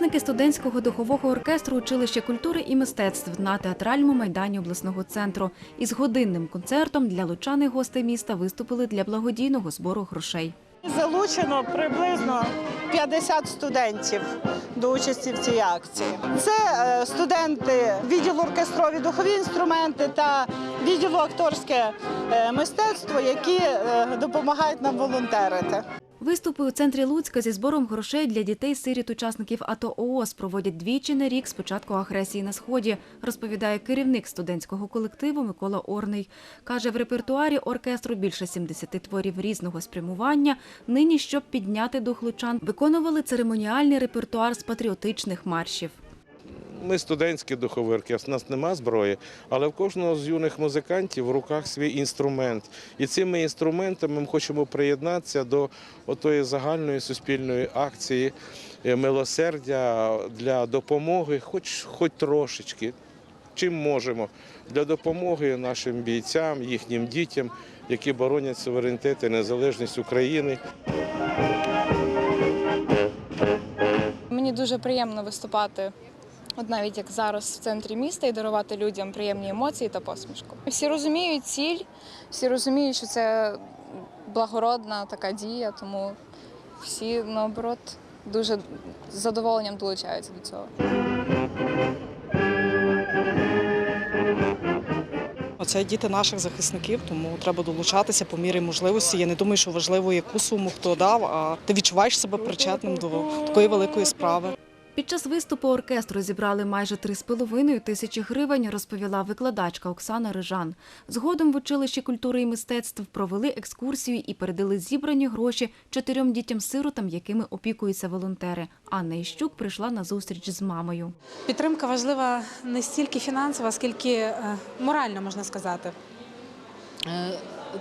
Учасники студентського духового оркестру училища культури і мистецтв на театральному майдані обласного центру із годинним концертом для лучан і гостей міста виступили для благодійного збору грошей. Залучено приблизно 50 студентів до участі в цій акції. Це е, студенти відділу оркестрові духові інструменти та відділу акторське е, мистецтво, які е, допомагають нам волонтерити. Виступи у центрі Луцька зі збором грошей для дітей сиріт учасників АТО ООС проводять двічі на рік з початку агресії на сході, розповідає керівник студентського колективу Микола Орний. Каже, в репертуарі оркестру більше 70 творів різного спрямування. Нині, щоб підняти дух лучан, виконували церемоніальний репертуар з патріотичних маршів. Ми студентський духовий оркестр, у нас нема зброї, але в кожного з юних музикантів в руках свій інструмент. І цими інструментами ми хочемо приєднатися до отої загальної суспільної акції е, милосердя для допомоги, хоч, хоч трошечки, чим можемо, для допомоги нашим бійцям, їхнім дітям, які боронять суверенітет і незалежність України. Мені дуже приємно виступати, от навіть як зараз в центрі міста, і дарувати людям приємні емоції та посмішку. Всі розуміють ціль, всі розуміють, що це благородна така дія, тому всі наоборот дуже з задоволенням долучаються до цього. Це діти наших захисників, тому треба долучатися по мірі можливості. Я не думаю, що важливо, яку суму хто дав, а ти відчуваєш себе причетним до такої великої справи. Під час виступу оркестру зібрали майже 3,5 тисячі гривень, розповіла викладачка Оксана Рижан. Згодом в училищі культури і мистецтв провели екскурсію і передали зібрані гроші чотирьом дітям-сиротам, якими опікуються волонтери. Анна Іщук прийшла на зустріч з мамою. Підтримка важлива не стільки фінансова, скільки е, моральна, можна сказати.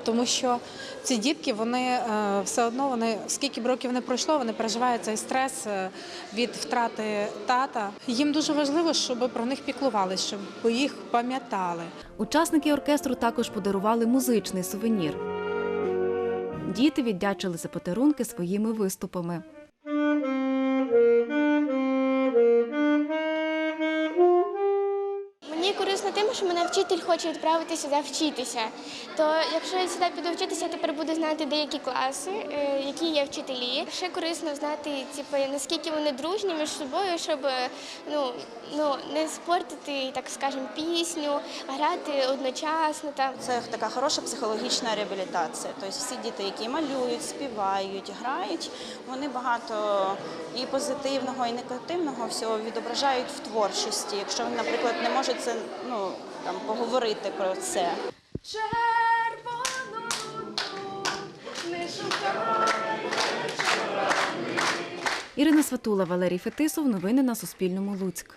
Тому що ці дітки, вони е, все одно, вони скільки б років не пройшло, вони переживають цей стрес е, від втрати тата. Їм дуже важливо, щоб про них піклувалися, щоб їх пам'ятали. Учасники оркестру також подарували музичний сувенір. Діти віддячили за подарунки своїми виступами. Тим, що мене вчитель хоче відправити сюди вчитися. То якщо я сюди піду вчитися, я тепер буду знати деякі класи, е, які є вчителі. Ще корисно знати, типу, наскільки вони дружні між собою, щоб е, ну, ну, не спортити, так скажемо, пісню, грати одночасно. Там. Це така хороша психологічна реабілітація. Тобто всі діти, які малюють, співають, грають, вони багато і позитивного, і негативного всього відображають в творчості. Якщо вони, наприклад, не можуть це ну там поговорити про це. Ірина Сватула, Валерій Фетисов. Новини на Суспільному. Луцьк.